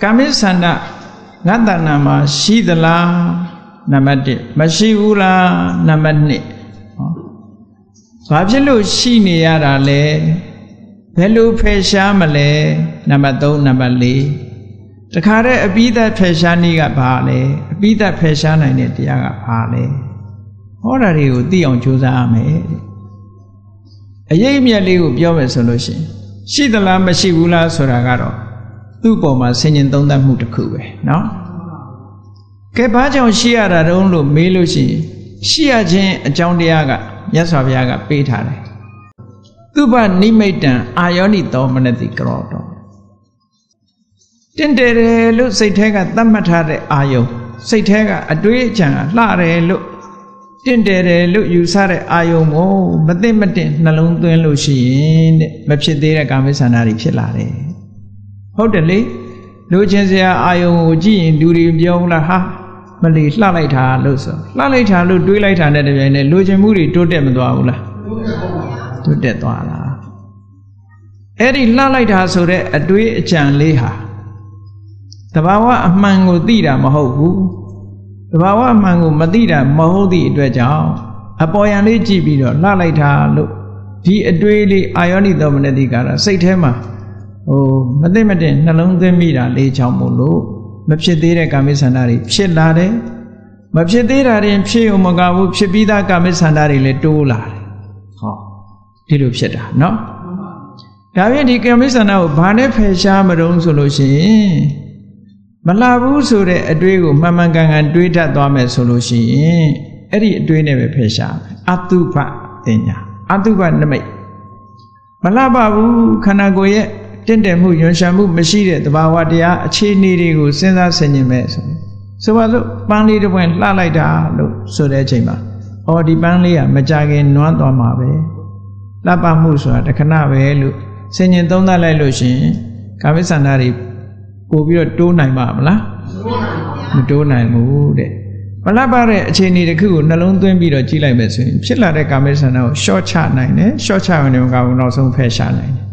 ကာမိဆန္ဒငါတဏ္ဍာမှာရှိသလားနံပါတ်1မရှိဘူးလားနံပါတ်2ဟောဘာဖြစ်လို့ရှိနေရတာလဲဘယ်လိုဖယ်ရှားမလဲနံပါတ်3နံပါတ်4တခါတည်းအပိသက်ဖယ်ရှားနည်းကဘာလဲအပိသက်ဖယ်ရှားနိုင်တဲ့တရားကဘာလဲဟောတာတွေကိုသိအောင်ကြိုးစားရမယ်တဲ့အရေးအမြတ်လေးကိုပြောမယ်ဆိုလို့ရှိရင်ရှိသလားမရှိဘူးလားဆိုတာကတော့ သူ့ပေါ်မှာဆင်ញင်သုံးသပ်မှုတစ်ခုပဲเนาะကဲဘာကြောင့်ရှိရတာတုံးလို့မေးလို့ရှိရင်ရှိရခြင်းအကြောင်းတရားကမြတ်စွာဘုရားကပေးထားတယ်သူပနိမိတ်တံအာယောနိသောမနတိကရောတော်တင့်တယ်တယ်လို့စိတ်ထဲကသတ်မှတ်ထားတဲ့အာယုံစိတ်ထဲကအတွေးအကြံကလှတယ်လို့တင့်တယ်တယ်လို့ယူဆတဲ့အာယုံကိုမသိမတင်နှလုံးသွင်းလို့ရှိရင်တဲ့မဖြစ်သေးတဲ့ကာမိဆန္ဒတွေဖြစ်လာတယ် ဟုတ်တယ်လေလူချင်းစရာအာယုံကိုကြည့်ရင်လူတွေပြောဘူးလားဟာမလီလှလိုက်တာလို့ဆိုလှလိုက်တာလို့တွေးလိုက်တာနဲ့တပြိုင်နက်လူချင်းမှုတွေတိုးတက်မသွားဘူးလားတိုးတက်သွားလားအဲ့ဒီလှလိုက်တာဆိုတဲ့အတွေးအကြံလေးဟာတဘာဝအမှန်ကိုသိတာမဟုတ်ဘူးတဘာဝအမှန်ကိုမသိတာမဟုတ်သည့်အတွက်ကြောင့်အပေါ်ယံလေးကြည့်ပြီးတော့လှလိုက်တာလို့ဒီအတွေးလေးအာယောနိသောမနတိကာရစိတ်ထဲမှာ ဟိုမသိမတင်နှလုံးသွင်းမိတာလေးချောင်းမို့လို့မဖြစ်သေးတဲ့ကာမိဆန္ဒတွေဖြစ်လာတယ်မဖြစ်သေးတာရင်ဖြစ်ုံမကဘူးဖြစ်ပြီးသားကာမိဆန္ဒတွေလည်းတိုးလာတယ်ဟောဒီလိုဖြစ်တာเนาะဒါဖြင့်ဒီကာမိဆန္ဒကိုဘာနဲ့ဖယ်ရှားမတုံးဆိုလို့ရှိရင်မလာဘူးဆိုတဲ့အတွေးကိုမှန်မှန်ကန်ကန်တွေးတတ်သွားမယ်ဆိုလို့ရှိရင်အဲ့ဒီအတွေးနဲ့ပဲဖယ်ရှားမယ်အတုပတင်ညာအတုပနမိတ်မလာပါဘူးခန္ဓာကိုယ်ရဲ့ တင့်တယ်မှုယွန်ရှာမှုမရှိတဲ့သဘာဝတရားအခြေအနေတွေကိုစဉ်းစားဆင်ခြင်မဲ့ဆိုဆိုပါစို့ပန်းလေးတစ်ပွင့်လှလိုက်တာလို့ဆိုတဲ့အချိန်မှာအော်ဒီပန်းလေးကမကြခင်နွမ်းသွားမှာပဲလှပမှုဆိုတာတခဏပဲလို့ဆင်ခြင်သုံးသပ်လိုက်လို့ရှိရင်ကာမိဆန္ဒတွေပို့ပြီးတော့တိုးနိုင်ပါမလားမတိုးနိုင်ဘူးတဲ့မလှပတဲ့အခြေအနေတစ်ခုကိုနှလုံးသွင်းပြီးတော့ကြည့်လိုက်မယ်ဆိုရင်ဖြစ်လာတဲ့ကာမိဆန္ဒကိုရှော့ချနိုင်တယ်ရှော့ချရင်လည်းမကဘူးနောက်ဆုံးဖယ်ရှားနိုင်တယ်